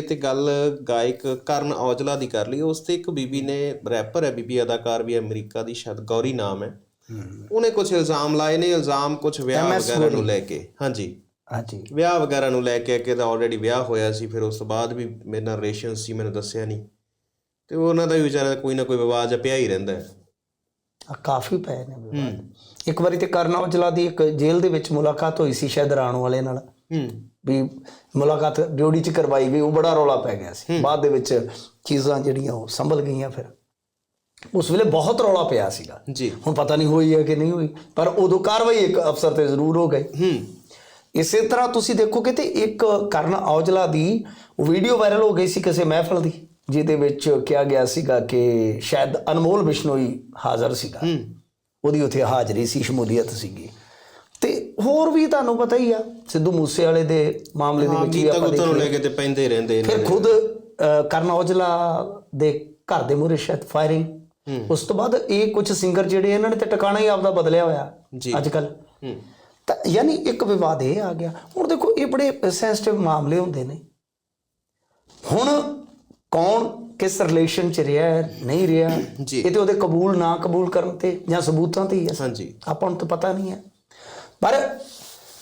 ਤੇ ਗੱਲ ਗਾਇਕ ਕਰਨ ਔਜਲਾ ਦੀ ਕਰ ਲਈ ਉਸ ਤੇ ਇੱਕ ਬੀਬੀ ਨੇ ਰੈਪਰ ਹੈ ਬੀਬੀ ਅਦਾਕਾਰ ਵੀ ਅਮਰੀਕਾ ਦੀ ਸ਼ਾਇਦ ਗੌਰੀ ਨਾਮ ਹੈ। ਉਹਨੇ ਕੁਝ ਇਲਜ਼ਾਮ ਲਾਏ ਨੇ ਇਲਜ਼ਾਮ ਕੁਝ ਵਿਆਹ ਵਗੈਰਾ ਨੂੰ ਲੈ ਕੇ ਹਾਂਜੀ। ਹਾਂਜੀ। ਵਿਆਹ ਵਗੈਰਾ ਨੂੰ ਲੈ ਕੇ ਕਿ ਦਾ ਆਲਰੇਡੀ ਵਿਆਹ ਹੋਇਆ ਸੀ ਫਿਰ ਉਸ ਤੋਂ ਬਾਅਦ ਵੀ ਮੇਰੇ ਨਾਲ ਰਿਲੇਸ਼ਨ ਸੀ ਮੈਨੂੰ ਦੱਸਿਆ ਨਹੀਂ। ਤੇ ਉਹਨਾਂ ਦਾ ਵੀ ਵਿਚਾਰਾ ਕੋਈ ਨਾ ਕੋਈ ਵਿਵਾਦ ਪਿਆ ਹੀ ਰਹਿੰਦਾ ਹੈ। ਆ ਕਾਫੀ ਪਏ ਨੇ ਵਿਵਾਦ। ਇੱਕ ਵਾਰੀ ਤੇ ਕਰਨ ਔਜਲਾ ਦੀ ਇੱਕ ਜੇਲ੍ਹ ਦੇ ਵਿੱਚ ਮੁਲਾਕਾਤ ਹੋਈ ਸੀ ਸ਼ਾਇਦ ਰਾਣੋ ਵਾਲੇ ਨਾਲ। ਹੂੰ। ਵੀ ਮੁਲਾਕਾਤ ਡਿਊਟੀ 'ਚ ਕਰਵਾਈ ਗਈ ਉਹ ਬੜਾ ਰੌਲਾ ਪੈ ਗਿਆ ਸੀ। ਬਾਅਦ ਦੇ ਵਿੱਚ ਚੀਜ਼ਾਂ ਜਿਹੜੀਆਂ ਉਹ ਸੰਭਲ ਗਈਆਂ ਫਿਰ। ਉਸ ਵੇਲੇ ਬਹੁਤ ਰੌਲਾ ਪਿਆ ਸੀਗਾ। ਜੀ। ਹੁਣ ਪਤਾ ਨਹੀਂ ਹੋਈ ਹੈ ਕਿ ਨਹੀਂ ਹੋਈ ਪਰ ਉਦੋਂ ਕਾਰਵਾਈ ਇੱਕ ਅਫਸਰ ਤੇ ਜ਼ਰੂਰ ਹੋ ਗਈ। ਹੂੰ। ਇਸੇ ਤਰ੍ਹਾਂ ਤੁਸੀਂ ਦੇਖੋਗੇ ਤੇ ਇੱਕ ਕਰਨ ਔਜਲਾ ਦੀ ਵੀਡੀਓ ਵਾਇਰਲ ਹੋ ਗਈ ਸੀ ਕਿਸੇ ਮਹਿਫਲ ਦੀ ਜਿਹਦੇ ਵਿੱਚ ਕਿਹਾ ਗਿਆ ਸੀਗਾ ਕਿ ਸ਼ਾਇਦ ਅਨਮੋਲ ਬਿਸ਼ਨੋਈ ਹਾਜ਼ਰ ਸੀਗਾ। ਹੂੰ। ਉਹਦੀ ਉੱਥੇ ਹਾਜ਼ਰੀ ਸੀ ਸ਼ਮੂਲੀਅਤ ਸੀਗੀ। ਹੋਰ ਵੀ ਤੁਹਾਨੂੰ ਪਤਾ ਹੀ ਆ ਸਿੱਧੂ ਮੂਸੇ ਵਾਲੇ ਦੇ ਮਾਮਲੇ ਦੇ ਵਿੱਚ ਵੀ ਆਪਾਂ ਦੇਖਿਆ ਲੈ ਕੇ ਤੇ ਪੈਂਦੇ ਰਹਿੰਦੇ ਨੇ ਫਿਰ ਖੁਦ ਕਰਨ ਔਜਲਾ ਦੇ ਘਰ ਦੇ ਮੂਹਰੇ ਸ਼ਾਇਦ ਫਾਇਰਿੰਗ ਉਸ ਤੋਂ ਬਾਅਦ ਇਹ ਕੁਝ ਸਿੰਗਰ ਜਿਹੜੇ ਇਹਨਾਂ ਨੇ ਤੇ ਟਿਕਾਣਾ ਹੀ ਆਪਦਾ ਬਦਲਿਆ ਹੋਇਆ। ਅੱਜ ਕੱਲ ਤਾਂ ਯਾਨੀ ਇੱਕ ਵਿਵਾਦ ਇਹ ਆ ਗਿਆ। ਹੁਣ ਦੇਖੋ ਇਹ ਬੜੇ ਸੈਂਸਿਟਿਵ ਮਾਮਲੇ ਹੁੰਦੇ ਨੇ। ਹੁਣ ਕੌਣ ਕਿਸ ਰਿਲੇਸ਼ਨ ਚ ਰਿਹਾ ਹੈ, ਨਹੀਂ ਰਿਹਾ। ਇਹ ਤੇ ਉਹਦੇ ਕਬੂਲ ਨਾ ਕਬੂਲ ਕਰਨ ਤੇ ਜਾਂ ਸਬੂਤਾਂ ਤੇ ਹੀ ਹੈ ਹਾਂਜੀ। ਆਪਾਂ ਨੂੰ ਤਾਂ ਪਤਾ ਨਹੀਂ ਹੈ। ਪਰ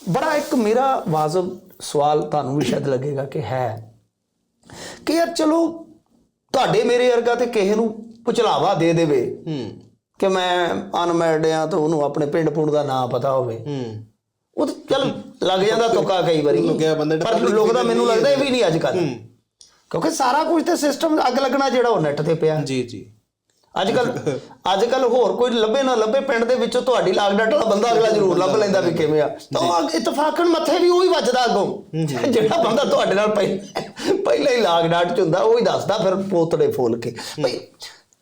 ਬੜਾ ਇੱਕ ਮੇਰਾ ਵਾਜਬ ਸਵਾਲ ਤੁਹਾਨੂੰ ਵੀ ਸ਼ਾਇਦ ਲੱਗੇਗਾ ਕਿ ਹੈ ਕਿ ਯਾਰ ਚਲੋ ਤੁਹਾਡੇ ਮੇਰੇ ਵਰਗਾ ਤੇ ਕਿਸੇ ਨੂੰ ਪੁਚਲਾਵਾ ਦੇ ਦੇਵੇ ਹੂੰ। ਕਿ ਮੈਂ ਅਨਮੈਰਿਡ ਆ ਤਾਂ ਉਹਨੂੰ ਆਪਣੇ ਪਿੰਡ ਪੁੰਡ ਦਾ ਨਾਂ ਪਤਾ ਹੋਵੇ। ਹੂੰ ਉਹ ਤਾਂ ਚੱਲ ਲੱਗ ਜਾਂਦਾ ਤੁੱਕਾ ਕਈ ਵਾਰੀ। ਪਰ ਲੋਕ ਦਾ ਮੈਨੂੰ ਲੱਗਦਾ ਇਹ ਵੀ ਨਹੀਂ ਅੱਜ ਕੱਲ ਕਿਉਂਕਿ ਸਾਰਾ ਕੁਝ ਤੇ ਸਿਸਟਮ ਅੱਗ ਲੱਗਣਾ ਜਿਹੜਾ ਉਹ ਨੈਟ ਤੇ ਪਿਆ। ਜੀ ਜੀ। ਅੱਜ ਕੱਲ ਅੱਜ ਕੱਲ ਹੋਰ ਕੋਈ ਲੱਭੇ ਨਾ ਲੱਭੇ ਪਿੰਡ ਦੇ ਵਿੱਚੋਂ ਤੁਹਾਡੀ ਲਾਗ ਡਾਟ ਵਾਲਾ ਬੰਦਾ ਅਗਲਾ ਜ਼ਰੂਰ ਲੱਭ ਲੈਂਦਾ ਵੀ ਕਿਵੇਂ ਆ। ਤਾਂ ਉਹ ਇਤਫਾਕਨ ਮੱਥੇ ਵੀ ਉਹੀ ਵੱਜਦਾ ਅੱਗੋਂ। ਜਿਹੜਾ ਬੰਦਾ ਤੁਹਾਡੇ ਨਾਲ ਪਹਿ- ਪਹਿਲਾਂ ਹੀ ਲਾਗ ਡਾਟ ਚ ਹੁੰਦਾ ਉਹ ਹੀ ਦੱਸਦਾ ਫਿਰ ਪੋਤੜੇ ਫੋਲ ਕੇ। ਭਈ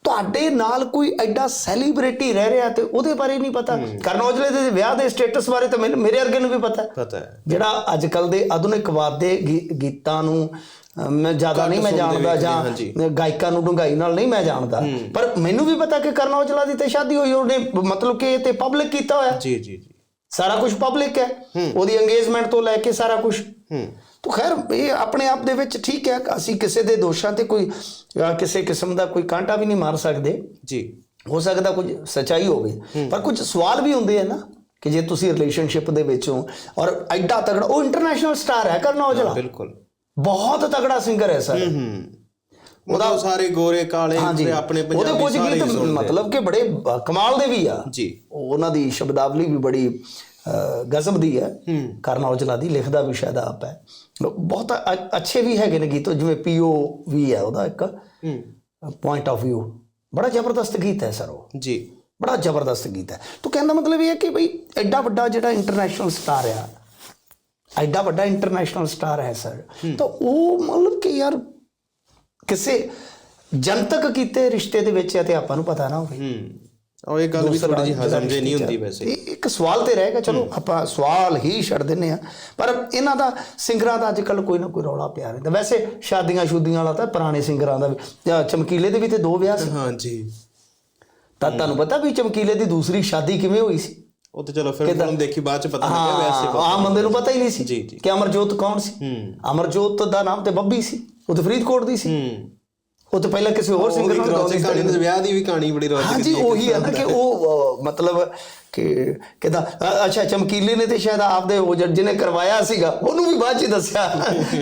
ਤੁਹਾਡੇ ਨਾਲ ਕੋਈ ਐਡਾ ਸੈਲੀਬ੍ਰਿਟੀ ਰਹਿ ਰਿਹਾ ਤੇ ਉਹਦੇ ਬਾਰੇ ਨਹੀਂ ਪਤਾ। ਕਰਨ ਔਜਲੇ ਦੇ ਵਿਆਹ ਦੇ ਸਟੇਟਸ ਬਾਰੇ ਤਾਂ ਮੈਨੂੰ ਮੇਰੇ ਵਰਗੇ ਨੂੰ ਵੀ ਪਤਾ। ਪਤਾ ਹੈ। ਜਿਹੜਾ ਅੱਜ ਕੱਲ ਦੇ ਆਧੁਨਿਕਵਾਦ ਦੇ ਗੀ- ਗੀਤਾਂ ਨੂੰ ਮੈਂ ਜ਼ਿਆਦਾ ਨਹੀਂ ਮੈਂ ਜਾਣਦਾ ਜਾਂ। ਗਾਇਕਾਂ ਨੂੰ ਡੂੰਘਾਈ ਨਾਲ ਨਹੀਂ ਮੈਂ ਜਾਣਦਾ। ਪਰ ਮੈਨੂੰ ਵੀ ਪਤਾ ਕਿ ਕਰਨ ਔਜਲਾ ਦੀ ਤੇ ਸ਼ਾਦੀ ਹੋਈ ਉਹਨੇ ਮਤਲਬ ਕਿ ਇਹ ਤੇ ਪਬਲਿਕ ਕੀਤਾ ਹੋਇਆ। ਜੀ ਜੀ ਜੀ। ਸਾਰਾ ਕੁਝ ਪਬਲਿਕ ਹੈ। ਉਹਦੀ ਇੰਗੇਜਮੈਂਟ ਤੋਂ ਲੈ ਕੇ ਸਾਰਾ ਕੁਝ ਤਾਂ ਖੈਰ ਇਹ ਆਪਣੇ ਆਪ ਦੇ ਵਿੱਚ ਠੀਕ ਹੈ। ਅਸੀਂ ਕਿਸੇ ਦੇ ਦੋਸ਼ਾਂ ਤੇ ਕੋਈ ਕਿਸੇ ਕਿਸਮ ਦਾ ਕੋਈ ਕਾਂਟਾ ਵੀ ਨਹੀਂ ਮਾਰ ਸਕਦੇ। ਜੀ। ਹੋ ਸਕਦਾ ਕੁਝ ਸਚਾਈ ਹੋਵੇ। ਪਰ ਕੁਝ ਸਵਾਲ ਵੀ ਹੁੰਦੇ ਆ ਨਾ ਕਿ ਜੇ ਤੁਸੀਂ ਰਿਲੇਸ਼ਨਸ਼ਿਪ ਦੇ ਵਿੱਚ ਹੋ ਔਰ ਐਡਾ ਤਗੜਾ ਉਹ ਇੰਟਰਨੈਸ਼ਨਲ ਸਟਾਰ ਹੈ ਕਰਨ ਔਜਲਾ ਬਿਲਕੁਲ। ਬਹੁਤ ਤਗੜਾ ਸਿੰਗਰ ਹੈ ਸਰ। ਉਹਦਾ ਸਾਰੇ ਗੋਰੇ ਕਾਲੇ ਤੇ ਆਪਣੇ ਉਹਦੇ ਪੰਜਾਬੀ ਕੁਝ ਸਾਰੇ ਗੀਤ। ਮਤਲਬ ਕਿ ਬੜੇ ਕਮਾਲ ਦੇ ਵੀ ਆ। ਜੀ। ਉਹਨਾਂ ਦੀ ਸ਼ਬਦਾਵਲੀ ਵੀ ਬੜੀ ਗਜ਼ਬ ਦੀ ਹੈ। ਕਰਨ ਔਜਲਾ ਦੀ ਲਿਖਦਾ ਵੀ ਸ਼ਾਇਦ ਆਪ ਹੈ। ਬਹੁਤ ਅੱਛੇ ਵੀ ਹੈਗੇ ਨੇ ਗੀਤ ਜਿਵੇਂ ਪੀਓ ਵੀ ਹੈ ਉਹਦਾ ਇੱਕ। ਪੁਆਇੰਟ ਆਫ View ਬੜਾ ਜ਼ਬਰਦਸਤ ਗੀਤ ਹੈ ਸਰ ਉਹ। ਜੀ। ਬੜਾ ਜ਼ਬਰਦਸਤ ਗੀਤ ਹੈ। ਤੋ ਕਹਿੰਦਾ ਮਤਲਬ ਇਹ ਹੈ ਕਿ ਬਈ ਐਡਾ ਵੱਡਾ ਜਿਹੜਾ ਇੰਟਰਨੈਸ਼ਨਲ ਸਟਾਰ ਆ ਐਡਾ ਵੱਡਾ ਇੰਟਰਨੈਸ਼ਨਲ ਸਟਾਰ ਹੈ ਸਰ ਤਾਂ ਉਹ ਮਤਲਬ ਕਿ ਯਾਰ ਕਿਸੇ ਜਨਤਕ ਕੀਤੇ ਰਿਸ਼ਤੇ ਦੇ ਵਿੱਚ ਹੈ ਤੇ ਆਪਾਂ ਨੂੰ ਪਤਾ ਨਾ ਹੋਵੇ। ਹੂੰ। ਉਹ ਇਹ ਗੱਲ ਵੀ ਥੋੜੀ ਜਿਹੀ ਹਜ਼ਮ ਜੇ ਨਹੀਂ ਹੁੰਦੀ ਵੈਸੇ। ਇੱਕ ਸਵਾਲ ਤੇ ਰਹੇਗਾ ਚਲੋ ਆਪਾਂ ਸਵਾਲ ਹੀ ਛੱਡ ਦਿੰਨੇ ਆ ਪਰ ਇਹਨਾਂ ਦਾ ਸਿੰਗਰਾਂ ਦਾ ਅੱਜ ਕੱਲ ਕੋਈ ਨਾ ਕੋਈ ਰੌਲਾ ਪਿਆ ਰਹਿੰਦਾ। ਵੈਸੇ ਸ਼ਾਦੀਆਂ ਸ਼ੁਦੀਆਂ ਵਾਲਾ ਤਾਂ ਪੁਰਾਣੇ ਸਿੰਗਰਾਂ ਦਾ ਚਮਕੀਲੇ ਦੇ ਵੀ ਤੇ ਦੋ ਵਿਆਹ ਸੀ। ਹਾਂ ਜੀ। ਤਾਂ ਤੁਹਾਨੂੰ ਪਤਾ ਵੀ ਚਮਕੀਲੇ ਦੀ ਦੂਸਰੀ ਸ਼ਾਦੀ ਕਿਵੇਂ ਹੋਈ ਸੀ? ਉਹ ਤੇ ਚਲੋ ਫਿਰ ਫਿਲਮ ਦੇਖੀ ਬਾਅਦ ਚ ਪਤਾ ਲੱਗਿਆ ਵੈਸੇ ਹਾਂ ਆਮ ਬੰਦੇ ਨੂੰ ਪਤਾ ਹੀ ਨਹੀਂ ਸੀ। ਕਿ ਅਮਰਜੋਤ ਕੌਣ ਸੀ। ਅਮਰਜੋਤ ਦਾ ਨਾਮ ਤੇ ਬੱਬੀ ਸੀ ਉਹ ਤੇ ਫਰੀਦਕੋਟ ਦੀ ਸੀ। ਉਹ ਤੇ ਪਹਿਲਾਂ ਕਿਸੇ ਹੋਰ ਸਿੰਗਰ ਨਾਲ ਗਾਉਂਦੀ ਕਹਾਣੀ ਸੀ। ਦੇ ਵਿਆਹ ਦੀ ਵੀ ਕਹਾਣੀ ਬੜੀ ਰੋਚਕ ਹਾਂਜੀ ਸੀ। ਉਹੀ ਹੈ ਨਾ ਕਿ ਉਹ ਮਤਲਬ ਕਿ ਕਿਦਾ? ਅੱਛਾ ਚਮਕੀਲੇ ਨੇ ਤੇ ਸ਼ਾਇਦ ਆਪਦੇ ਉਹ ਜੱਜ ਨੇ ਕਰਵਾਇਆ ਸੀਗਾ ਉਹਨੂੰ ਵੀ ਬਾਅਦ ਚ ਦੱਸਿਆ।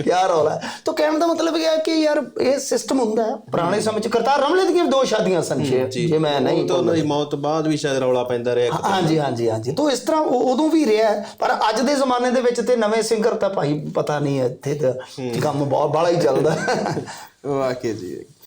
ਯਾਰ ਰੌਲਾ ਤਾਂ ਕਹਿਣ ਦਾ ਮਤਲਬ ਇਹ ਹੈ ਕਿ ਯਾਰ ਇਹ ਸਿਸਟਮ ਹੁੰਦਾ ਹੈ ਪੁਰਾਣੇ ਸਮੇਂ ਚ ਕਰਤਾਰ ਰਮਲੇ ਦੀਆਂ ਦੋ ਸ਼ਾਦੀਆਂ ਸਨ ਜੇ। ਮੈਂ ਨਹੀਂ ਤਾਂ ਉਹਨਾਂ ਦੀ ਮੌਤ ਬਾਅਦ ਵੀ ਸ਼ਾਇਦ ਰੌਲਾ ਪੈਂਦਾ ਰਿਹਾ ਹਾਂਜੀ ਹਾਂਜੀ ਹਾਂਜੀ। ਤੋਂ ਇਸ ਤਰ੍ਹਾਂ ਉਦੋਂ ਵੀ ਰਿਹਾ ਹੈ, ਪਰ ਅੱਜ ਦੇ ਜ਼ਮਾਨੇ ਦੇ ਵਿੱਚ ਤੇ ਨਵੇਂ ਸਿੰਗਰ ਤਾਂ ਭਾਈ ਪਤਾ ਨਹੀਂ ਇੱਥੇ ਤਾਂ ਕੰਮ ਬਹੁਤ ਬਾਲਾ ਹੀ ਚੱਲਦਾ। ਵਾਕਈ ਜੀ